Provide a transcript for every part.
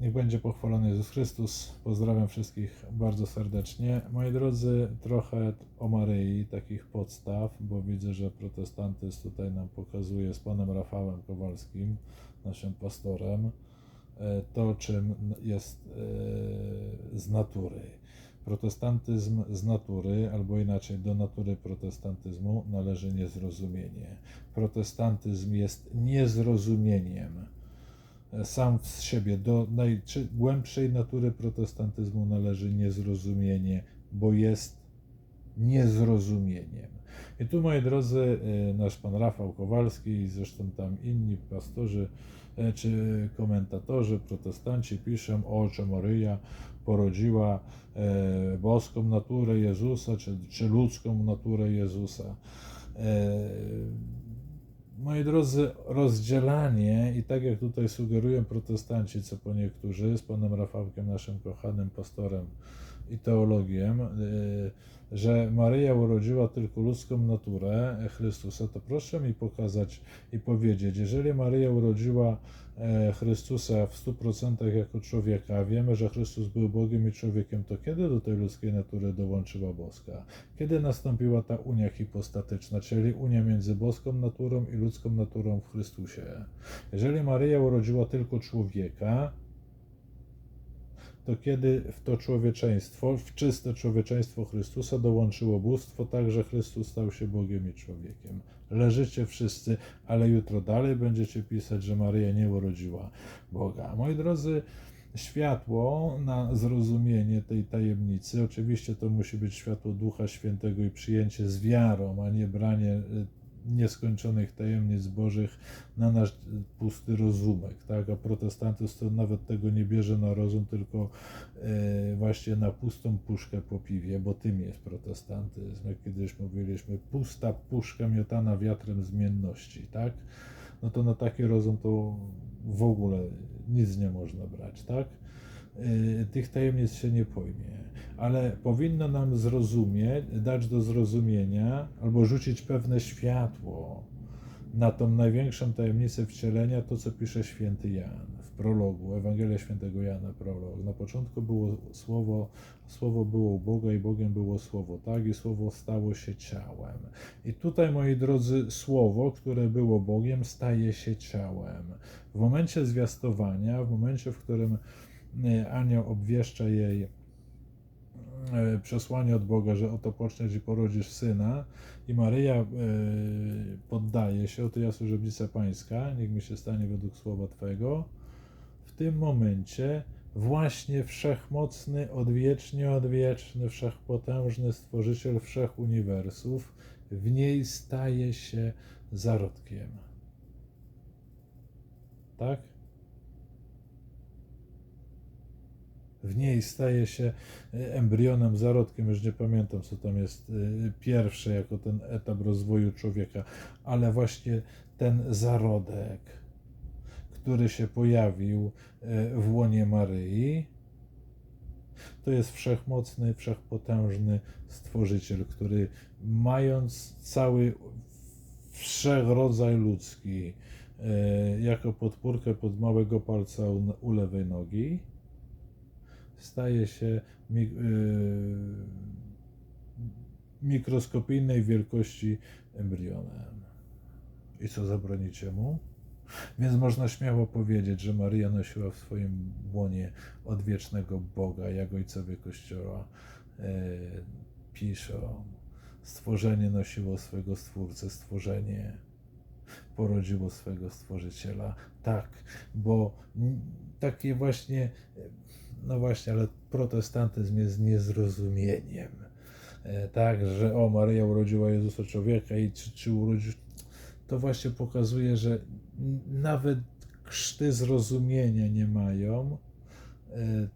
Niech będzie pochwalony Jezus Chrystus. Pozdrawiam wszystkich bardzo serdecznie. Moi drodzy, trochę o Maryi, takich podstaw, bo widzę, że protestantyzm tutaj nam pokazuje z panem Rafałem Kowalskim, naszym pastorem, e, to czym jest e, z natury. Protestantyzm z natury, albo inaczej do natury protestantyzmu należy niezrozumienie. Protestantyzm jest niezrozumieniem sam z siebie. Do najgłębszej natury protestantyzmu należy niezrozumienie, bo jest niezrozumieniem. I tu, moi drodzy, y, nasz pan Rafał Kowalski i zresztą tam inni pastorzy y, czy komentatorzy, protestanci piszą, o, że Maryja porodziła y, boską naturę Jezusa, czy, czy ludzką naturę Jezusa moi drodzy, rozdzielanie i tak jak tutaj sugerują protestanci, co po niektórzy, z panem Rafałkiem, naszym kochanym pastorem i teologiem, y, że Maryja urodziła tylko ludzką naturę Chrystusa, to proszę mi pokazać i powiedzieć, jeżeli Maryja urodziła e, Chrystusa w 100% jako człowieka, wiemy, że Chrystus był Bogiem i człowiekiem, to kiedy do tej ludzkiej natury dołączyła boska? Kiedy nastąpiła ta unia hipostatyczna, czyli unia między boską naturą i ludzką naturą w Chrystusie? Jeżeli Maryja urodziła tylko człowieka, to kiedy w to człowieczeństwo, w czyste człowieczeństwo Chrystusa dołączyło bóstwo, tak że Chrystus stał się Bogiem i człowiekiem. Leżycie wszyscy, ale jutro dalej będziecie pisać, że Maryja nie urodziła Boga. Moi drodzy, światło na zrozumienie tej tajemnicy, oczywiście to musi być światło Ducha Świętego i przyjęcie z wiarą, a nie branie y, nieskończonych tajemnic Bożych na nasz pusty rozumek, tak? A protestantyzm to nawet tego nie bierze na rozum, tylko e, właśnie na pustą puszkę po piwie, bo tym jest protestantyzm. Jak kiedyś mówiliśmy, pusta puszka miotana wiatrem zmienności, tak? No to na taki rozum to w ogóle nic nie można brać, tak? E, tych tajemnic się nie pojmie ale powinno nam zrozumieć, dać do zrozumienia albo rzucić pewne światło na tą największą tajemnicę wcielenia, to co pisze święty Jan w prologu, Ewangelia świętego Jana, prolog. Na początku było słowo, słowo było u Boga i Bogiem było słowo, tak? I słowo stało się ciałem. I tutaj, moi drodzy, słowo, które było Bogiem, staje się ciałem. W momencie zwiastowania, w momencie, w którym anioł obwieszcza jej, E, przesłanie od Boga, że oto poczniesz i porodzisz syna i Maryja e, poddaje się, oto ja służebnica pańska, niech mi się stanie według słowa Twego, w tym momencie właśnie wszechmocny, odwiecznie odwieczny, wszechpotężny Stworzyciel wszechuniwersów w niej staje się zarodkiem. Tak? W niej staje się e, embrionem, zarodkiem, już nie pamiętam, co tam jest e, pierwsze, jako ten etap rozwoju człowieka, ale właśnie ten zarodek, który się pojawił e, w łonie Maryi, to jest wszechmocny, wszechpotężny stworzyciel, który mając cały wszechrodzaj ludzki jako podpórkę pod małego palca u lewej nogi, staje się y, mikroskopijnej wielkości embrionem. I co zabronicie mu? Więc można śmiało powiedzieć, że Maryja nosiła w swoim łonie odwiecznego Boga, jak ojcowie Kościoła e, piszą. Stworzenie nosiło swego Stwórcę, stworzenie porodziło swego Stworzyciela. Tak, bo takie właśnie no właśnie, ale protestantyzm jest niezrozumieniem. E, tak, że o, Maryja urodziła Jezusa człowieka i czy, czy urodził, to właśnie pokazuje, że nawet krzty zrozumienia nie mają e,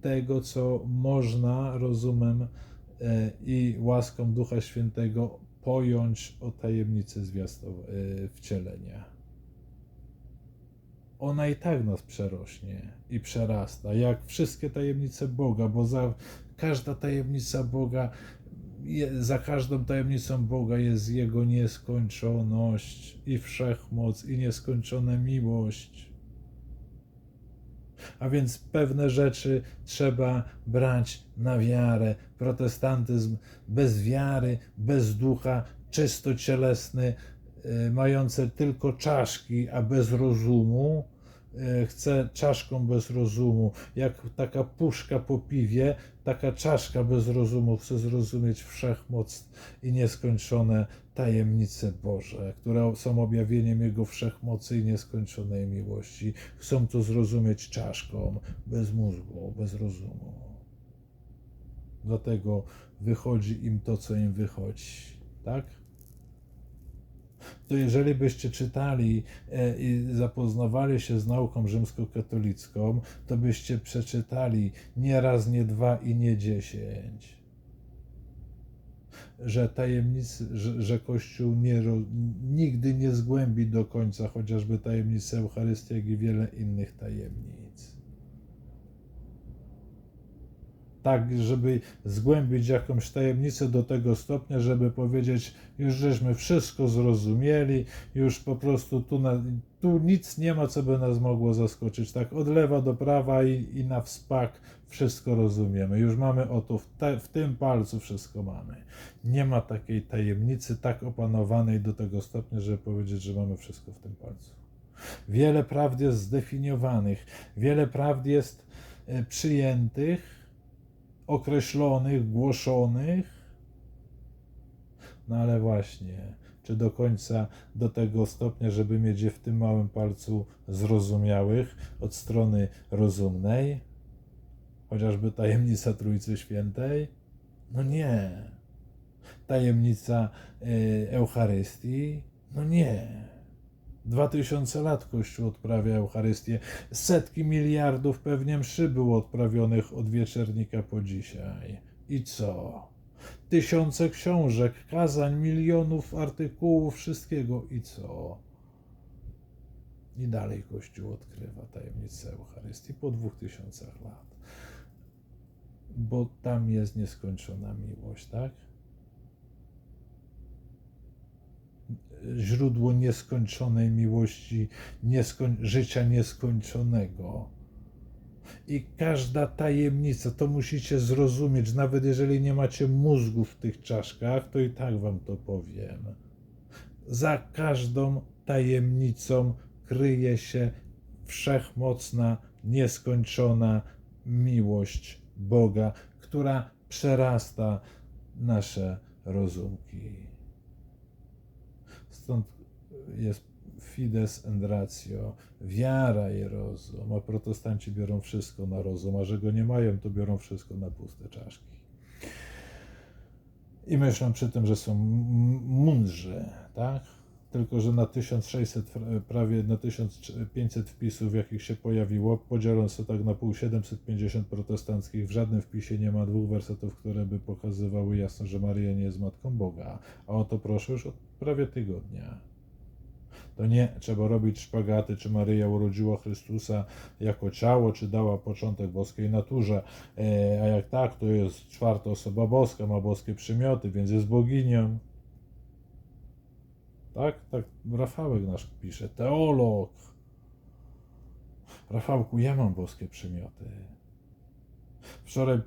tego, co można rozumem e, i łaską Ducha Świętego pojąć o tajemnicy wcielenia ona i tak nas przerośnie i przerasta, jak wszystkie tajemnice Boga, bo za każda tajemnica Boga, za każdą tajemnicą Boga jest Jego nieskończoność i wszechmoc i nieskończona miłość. A więc pewne rzeczy trzeba brać na wiarę. Protestantyzm bez wiary, bez ducha, czysto cielesny, y, mający tylko czaszki, a bez rozumu, y, chce czaszką bez rozumu. Jak taka puszka po piwie, taka czaszka bez rozumu chce zrozumieć wszechmoc i nieskończone tajemnice Boże, które są objawieniem Jego wszechmocy i nieskończonej miłości. Chcą to zrozumieć czaszką, bez mózgu, bez rozumu. Dlatego wychodzi im to, co im wychodzi. Tak? To jeżeli byście czytali e, i zapoznawali się z nauką rzymskokatolicką, to byście przeczytali nie raz, nie dwa i nie dziesięć że tajemnicy, że, że Kościół nie, nigdy nie zgłębi do końca chociażby tajemnicy Eucharystii, jak i wiele innych tajemnic. Tak, żeby zgłębić jakąś tajemnicę do tego stopnia, żeby powiedzieć, już żeśmy wszystko zrozumieli, już po prostu tu, na, tu nic nie ma, co by nas mogło zaskoczyć. Tak od lewa do prawa i, i na wspak wszystko rozumiemy. Już mamy oto w, te, w tym palcu wszystko mamy. Nie ma takiej tajemnicy tak opanowanej do tego stopnia, żeby powiedzieć, że mamy wszystko w tym palcu. Wiele prawd jest zdefiniowanych, wiele prawd jest e, przyjętych, określonych, głoszonych, no ale właśnie, czy do końca do tego stopnia, żeby mieć je w tym małym palcu zrozumiałych od strony rozumnej, chociażby tajemnica Trójcy Świętej? No nie. Tajemnica y, Eucharystii? No nie. Dwa tysiące lat Kościół odprawia Eucharystię. Setki miliardów pewnie mszy było odprawionych od wieczernika po dzisiaj. I co? Tysiące książek, kazań, milionów artykułów, wszystkiego. I co? I dalej Kościół odkrywa tajemnicę Eucharystii po dwóch tysiącach lat bo tam jest nieskończona miłość, tak? Źródło nieskończonej miłości, nieskoń życia nieskończonego. I każda tajemnica, to musicie zrozumieć, nawet jeżeli nie macie mózgu w tych czaszkach, to i tak wam to powiem. Za każdą tajemnicą kryje się wszechmocna, nieskończona miłość Boga, która przerasta nasze rozumki. Stąd jest fides and ratio, wiara i rozum, a protestanci biorą wszystko na rozum, a że go nie mają, to biorą wszystko na puste czaszki. I myślą przy tym, że są mądrzy, tak? Tylko że na 1600, prawie na 1500 wpisów, jakich się pojawiło, podzielono sobie tak na pół 750 protestanckich, w żadnym wpisie nie ma dwóch wersetów, które by pokazywały jasno, że Maria nie jest Matką Boga. A o to proszę już od prawie tygodnia. To nie trzeba robić szpagaty, czy Maryja urodziła Chrystusa jako ciało, czy dała początek boskiej naturze. E, a jak tak, to jest czwarta osoba boska, ma boskie przymioty, więc jest boginią. Tak, tak, Rafałek nasz pisze, teolog. Rafałku, ja mam boskie przymioty. Wczoraj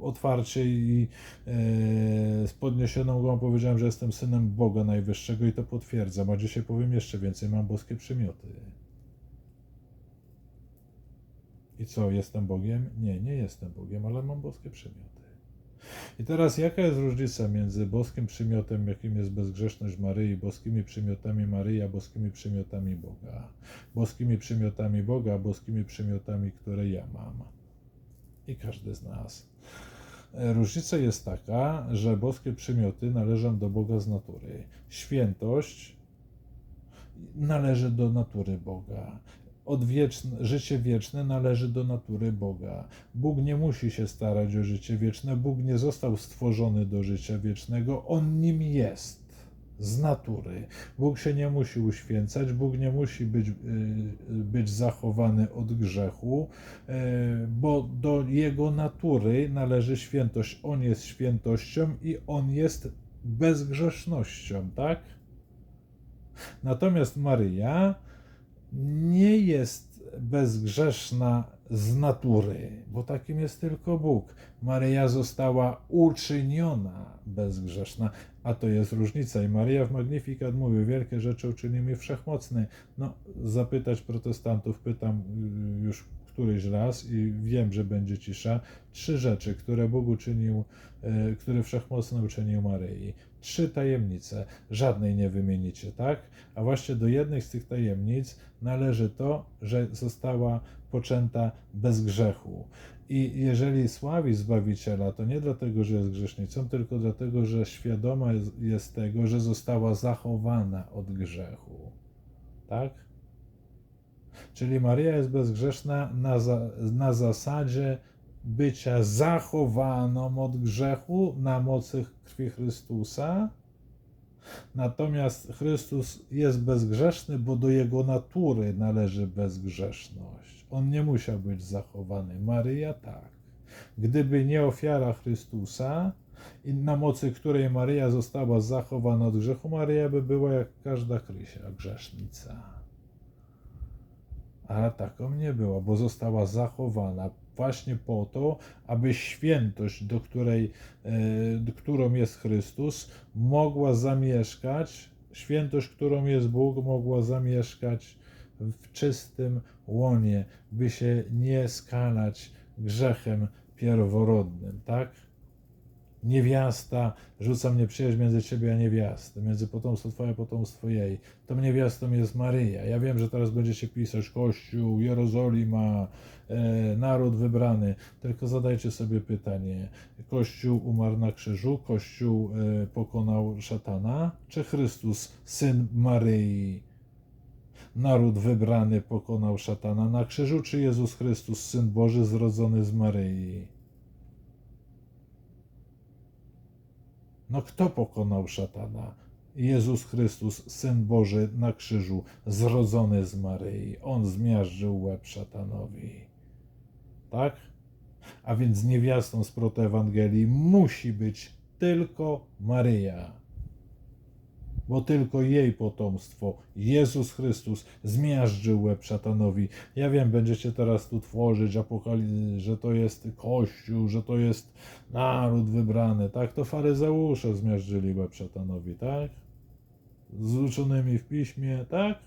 otwarcie i e, z podniesioną głową powiedziałem, że jestem synem Boga Najwyższego i to potwierdzam, a dzisiaj powiem jeszcze więcej, mam boskie przymioty. I co, jestem Bogiem? Nie, nie jestem Bogiem, ale mam boskie przymioty. I teraz jaka jest różnica między boskim przymiotem, jakim jest bezgrzeszność Maryi, boskimi przymiotami Maryi, a boskimi przymiotami Boga? Boskimi przymiotami Boga, a boskimi przymiotami, które ja mam. I każdy z nas. Różnica jest taka, że boskie przymioty należą do Boga z natury. Świętość należy do natury Boga odwieczne, życie wieczne należy do natury Boga. Bóg nie musi się starać o życie wieczne, Bóg nie został stworzony do życia wiecznego, On nim jest. Z natury. Bóg się nie musi uświęcać, Bóg nie musi być, y, być zachowany od grzechu, y, bo do Jego natury należy świętość. On jest świętością i On jest bezgrzesznością, tak? Natomiast Maryja nie jest bezgrzeszna z natury, bo takim jest tylko Bóg. Maryja została uczyniona bezgrzeszna, a to jest różnica. I Maryja w Magnificat mówi, wielkie rzeczy uczyni mi wszechmocny. No, zapytać protestantów, pytam y, już któryś raz i wiem, że będzie cisza. Trzy rzeczy, które Bóg uczynił, y, które wszechmocny uczynił Maryi. Trzy tajemnice, żadnej nie wymienicie, tak? A właśnie do jednej z tych tajemnic należy to, że została poczęta bez grzechu. I jeżeli sławi Zbawiciela, to nie dlatego, że jest grzesznicą, tylko dlatego, że świadoma jest, jest tego, że została zachowana od grzechu. Tak? Czyli Maria jest bezgrzeszna na, za, na zasadzie bycia zachowaną od grzechu na mocy krwi Chrystusa. Natomiast Chrystus jest bezgrzeszny, bo do jego natury należy bezgrzeszność. On nie musiał być zachowany. Maryja tak. Gdyby nie ofiara Chrystusa, i na mocy której Maryja została zachowana od grzechu, Maryja by była jak każda krysia, grzesznica. Ale taką nie była, bo została zachowana właśnie po to, aby świętość, do której, e, którą jest Chrystus, mogła zamieszkać, świętość, którą jest Bóg, mogła zamieszkać w czystym łonie, by się nie skalać grzechem pierworodnym, tak? Niewiasta, rzucam nieprzyjaźń między ciebie a niewiastę, między potomstwo twoje a potomstwo jej. Tą niewiastą jest Maryja. Ja wiem, że teraz będziecie pisać Kościół, Jerozolima, e, naród wybrany. Tylko zadajcie sobie pytanie, Kościół umarł na krzyżu, Kościół e, pokonał szatana, czy Chrystus, Syn Maryi, naród wybrany pokonał szatana na krzyżu, czy Jezus Chrystus, Syn Boży, zrodzony z Maryi? No kto pokonał szatana? Jezus Chrystus, Syn Boży na krzyżu, zrodzony z Maryi. On zmiażdżył łeb szatanowi. Tak? A więc niewiastą z protoewangelii musi być tylko Maryja bo tylko jej potomstwo, Jezus Chrystus, zmiażdżył łeb szatanowi. Ja wiem, będziecie teraz tu tworzyć apokalizy, że to jest Kościół, że to jest naród wybrany, tak? To faryzeusze zmiażdżyli łeb szatanowi, tak? Z w piśmie, tak?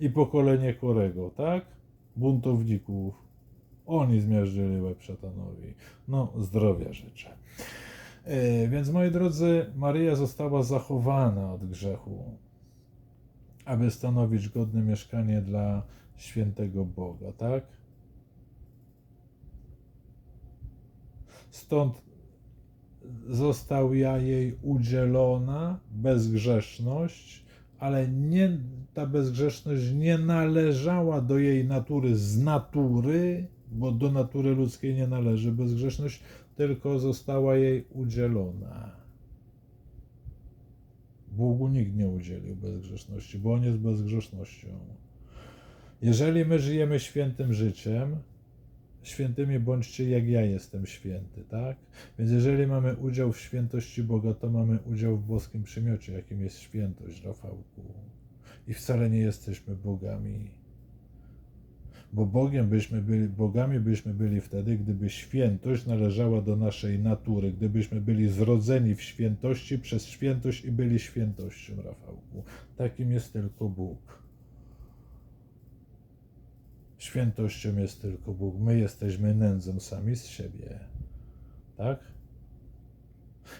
I pokolenie Korego, tak? Buntowników. Oni zmiażdżyli łeb szatanowi. No, zdrowia życzę. E, więc moi drodzy, Maryja została zachowana od grzechu, aby stanowić godne mieszkanie dla świętego Boga, tak? Stąd została jej udzielona bezgrzeszność, ale nie, ta bezgrzeszność nie należała do jej natury z natury, bo do natury ludzkiej nie należy bezgrzeszność, tylko została jej udzielona. Bogu nikt nie udzielił bezgrzeszności, bo On jest bezgrzesznością. Jeżeli my żyjemy świętym życiem, świętymi bądźcie jak ja jestem święty, tak? Więc jeżeli mamy udział w świętości Boga, to mamy udział w boskim przymiocie, jakim jest świętość, Rafałku. I wcale nie jesteśmy bogami bo Bogiem byśmy byli, bogami byśmy byli wtedy, gdyby świętość należała do naszej natury, gdybyśmy byli zrodzeni w świętości przez świętość i byli świętością, Rafałku. Takim jest tylko Bóg. Świętością jest tylko Bóg. My jesteśmy nędzą sami z siebie. Tak?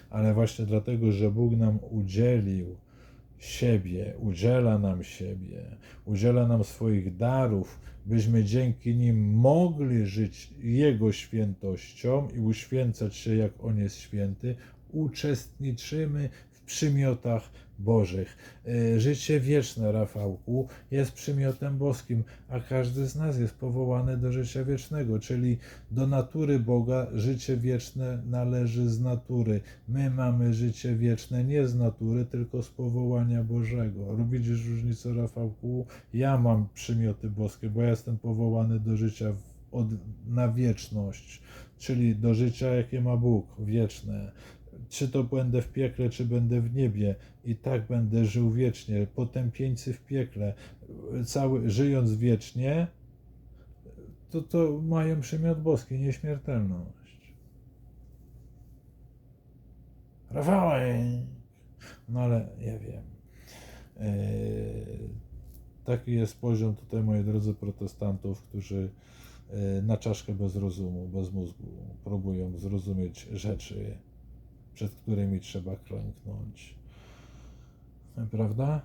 Ale właśnie dlatego, że Bóg nam udzielił siebie, udziela nam siebie, udziela nam swoich darów, byśmy dzięki nim mogli żyć Jego świętością i uświęcać się, jak On jest święty, uczestniczymy przymiotach Bożych. E, życie wieczne, Rafałku, jest przymiotem boskim, a każdy z nas jest powołany do życia wiecznego, czyli do natury Boga życie wieczne należy z natury. My mamy życie wieczne nie z natury, tylko z powołania Bożego. Widzisz różnicę, Rafałku? Ja mam przymioty boskie, bo ja jestem powołany do życia od, na wieczność, czyli do życia, jakie ma Bóg, wieczne czy to będę w piekle, czy będę w niebie, i tak będę żył wiecznie. Potępieńcy w piekle, cały, żyjąc wiecznie, to, to mają przymiot boski, nieśmiertelność. Rafałek! No ale ja wiem. Eee, taki jest poziom tutaj, moi drodzy protestantów, którzy e, na czaszkę bez rozumu, bez mózgu próbują zrozumieć rzeczy, przed którymi trzeba klęknąć. Prawda?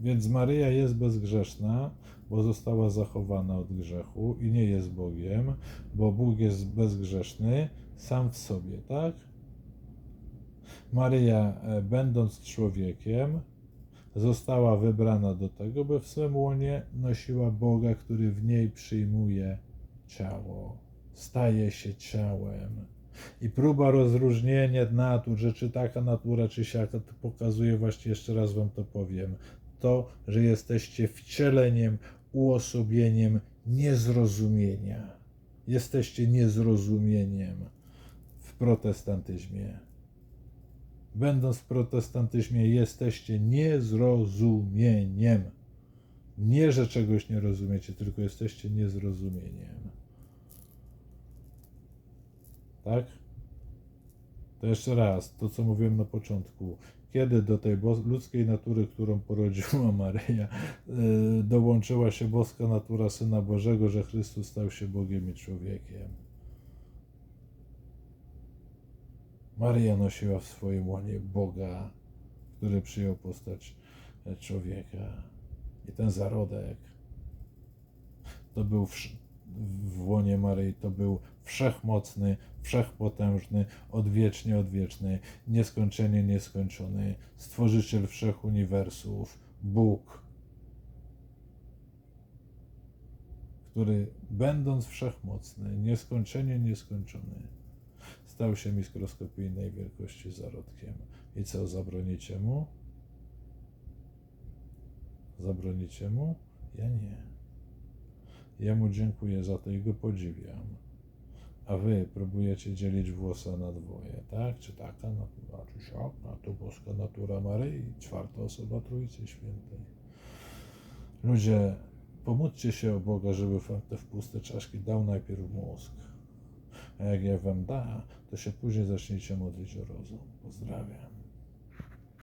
Więc Maryja jest bezgrzeszna, bo została zachowana od grzechu i nie jest Bogiem, bo Bóg jest bezgrzeszny sam w sobie, tak? Maryja, e, będąc człowiekiem, została wybrana do tego, by w swym łonie nosiła Boga, który w niej przyjmuje ciało, staje się ciałem. I próba rozróżnienia natur, czy taka natura, czy siaka, to pokazuje właśnie, jeszcze raz wam to powiem, to, że jesteście wcieleniem, uosobieniem niezrozumienia. Jesteście niezrozumieniem w protestantyzmie. Będąc w protestantyzmie, jesteście niezrozumieniem. Nie, że czegoś nie rozumiecie, tylko jesteście niezrozumieniem. Tak? To jeszcze raz, to co mówiłem na początku. Kiedy do tej ludzkiej natury, którą porodziła Maryja, yy, dołączyła się boska natura Syna Bożego, że Chrystus stał się Bogiem i człowiekiem. Maryja nosiła w swoim łonie Boga, który przyjął postać e, człowieka. I ten zarodek to był w, łonie Maryi, to był wszechmocny, wszechpotężny, odwiecznie odwieczny, nieskończenie nieskończony, stworzyciel wszechuniwersów, Bóg, który będąc wszechmocny, nieskończenie nieskończony, stał się mikroskopijnej wielkości zarodkiem. I co, zabronicie mu? Zabronicie mu? Ja nie. Ja mu dziękuję za to i go podziwiam. A wy próbujecie dzielić włosa na dwoje, tak? Czy taka natura, czy siaka, to boska natura Maryi, czwarta osoba Trójcy Świętej. Ludzie, pomódźcie się o Boga, żeby wam te w puste czaszki dał najpierw mózg. A jak ja wam da, to się później zaczniecie modlić o rozum. Pozdrawiam.